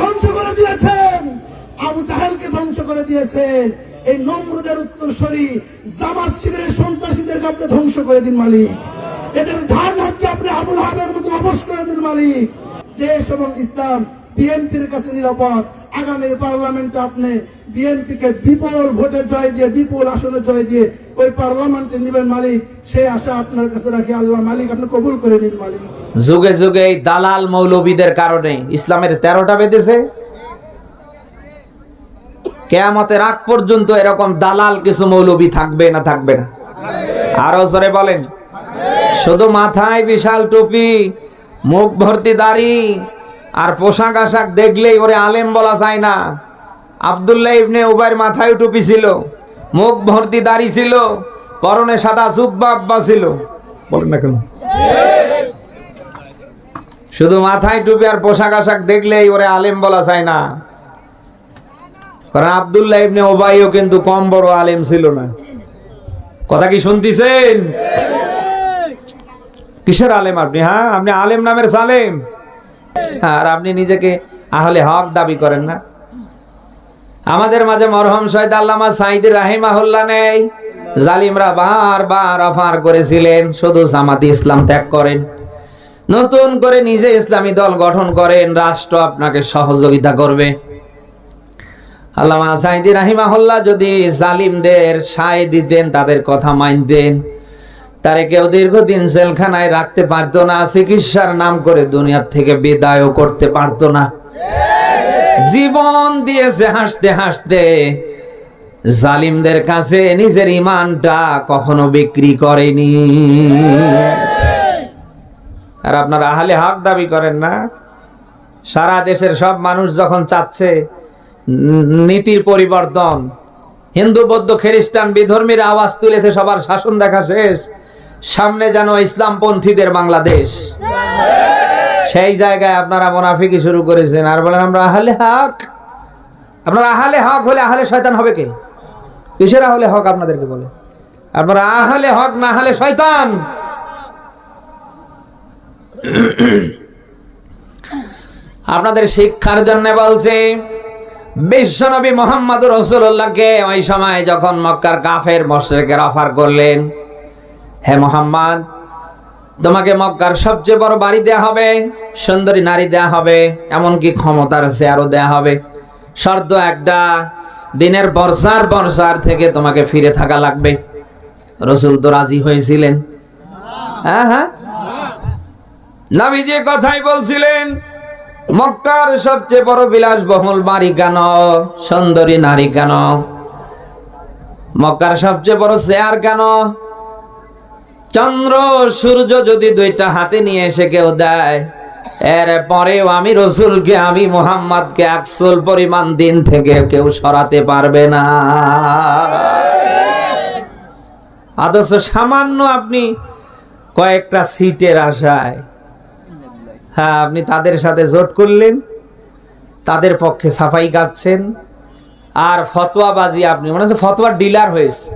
ধ্বংস করে দিয়েছেন। আবু জাহেলকে ধ্বংস করে দিয়েছেন। এই নম্রদের আপনি ধ্বংস করে দিন মালিক। এদের ধান হাতকে আপনি আবুল হাবের মতো অবশ করে দিন মালিক। দেশ এবং ইসলাম, বিএনপির কাছে নিরাপদ। আগামী পার্লামেন্টে আপনি বিএনপি কে বিপুল ভোটে জয় দিয়ে, বিপুল আসনে জয় দিয়ে ওই পার্লামেন্টে নিবেন মালিক সেই আশা আপনার কাছে রাখি, আল্লাহ মালিক আপনি কবুল করে নিন মালিক। যুগে যুগে এই দালাল মৌলবীদের কারণে ইসলামের তেরোটা বেঁধেছে। কেয়ামতের আগ পর্যন্ত এরকম দালাল কিছু মৌলবী থাকবে না থাকবে না। আরও জোরে বলেন, শুধু মাথায় বিশাল টুপি, মুখ ভর্তি দাড়ি আর পোশাক আশাক দেখলেই ওরে আলেম বলা যায় না। আবদুল্লাহ ইবনে উবাইর মাথায় টুপি ছিল মুখ ভর্তি দাড়ি ছিল পরনে সাদা জুব্বা আব্বা ছিল। বলেন না কেন? শুধু মাথায় টুপি আর পোশাক আশাক দেখলেই ওরে আলেম বলা যায় না। কারণ আবদুল্লাহ ইবনে ওবাইও কিন্তু কম বড় আলেম ছিল না। কথা কি শুনতেছেন? কিসের আলেম আপনি হ্যাঁ? আপনি আলেম নামের সালেম। আর আপনি নিজেকে আহলে হক দাবি করেন না। আমাদের মাঝে মরহম শহীদ আল্লামা সাইদ রাহিমাহুল্লাহ নেই। জালিমরা বার বার অফার করেছিলেন, শুধু জামাতি ইসলাম ত্যাগ করেন। নতুন করে নিজে ইসলামী দল গঠন করেন, রাষ্ট্র আপনাকে সহযোগিতা করবে। আল্লামা সাইদি রাহিমাহুল্লাহ যদি জালিমদের সায় দিতেন, তাদের কথা মানতেন। তারে কেউ দীর্ঘদিন জেলখানায় রাখতে পারতো না, চিকিৎসার নাম করে দুনিয়ার থেকে বিদায়ও করতে পারতো না। জীবন দিয়েছে হাসতে হাসতে, জালিমদের কাছে নিজের ইমানটা কখনো বিক্রি করেনি। আর আপনারা আহলে হক দাবি করেন না, সারা দেশের সব মানুষ যখন চাচ্ছে নীতির পরিবর্তন, হিন্দু, বৌদ্ধ, খ্রিস্টান, বিধর্মীর আওয়াজ তুলেছে, সবার শাসন দেখা শেষ। সামনে যেন ইসলামপন্থীদের বাংলাদেশ। সেই জায়গায় আপনারা মোনাফিকি শুরু করেছেন। আর বলেন, আমরা আহলে হক। আপনারা আহলে হক হলে আহলে শয়তান হবে কে? কিসের আহলে হক আপনাদেরকে বলে? আপনারা আহলে হক না হলে শয়তান। আপনাদের শিক্ষার জন্য বলছে, বিশ্বনবী মোহাম্মদ রসুল্লাহকে ওই সময় যখন মক্কার কাফের মশরেকের অফার করলেন হে মোহাম্মদ, তোমাকে মক্কার সবচেয়ে বড় বাড়ি দেয়া হবে, সুন্দরী নারী দেয়া হবে, এমনকি ক্ষমতার চেয়ারও দেয়া হবে। শর্ত একটা, দিনের বর্ষার বর্ষার থেকে তোমাকে ফিরে থাকা লাগবে। রসুল তো রাজি হয়েছিলেন। হ্যাঁ হ্যাঁ। নবীজি কথাই বলছিলেন, মক্কার সবচেয়ে বড় বিলাসবহুল বাড়ি কেন, সুন্দরী নারী কেন? মক্কার সবচেয়ে বড় চেয়ার কেন চন্দ্র সূর্য যদি দুইটা হাতে নিয়ে এসে কেউ দেয়, এর পরেও আমি রসুলকে, আমি মোহাম্মদকে একশোল পরিমাণ দিন থেকে কেউ সরাতে পারবে না। আদর্শ, সামান্য আপনি কয়েকটা সিটের আশায় হ্যাঁ আপনি তাদের সাথে জোট করলেন, তাদের পক্ষে সাফাই কাটছেন, আর ফতোয়াবাজি আপনি, মনে হচ্ছে ফতোয়ার ডিলার হয়েছে।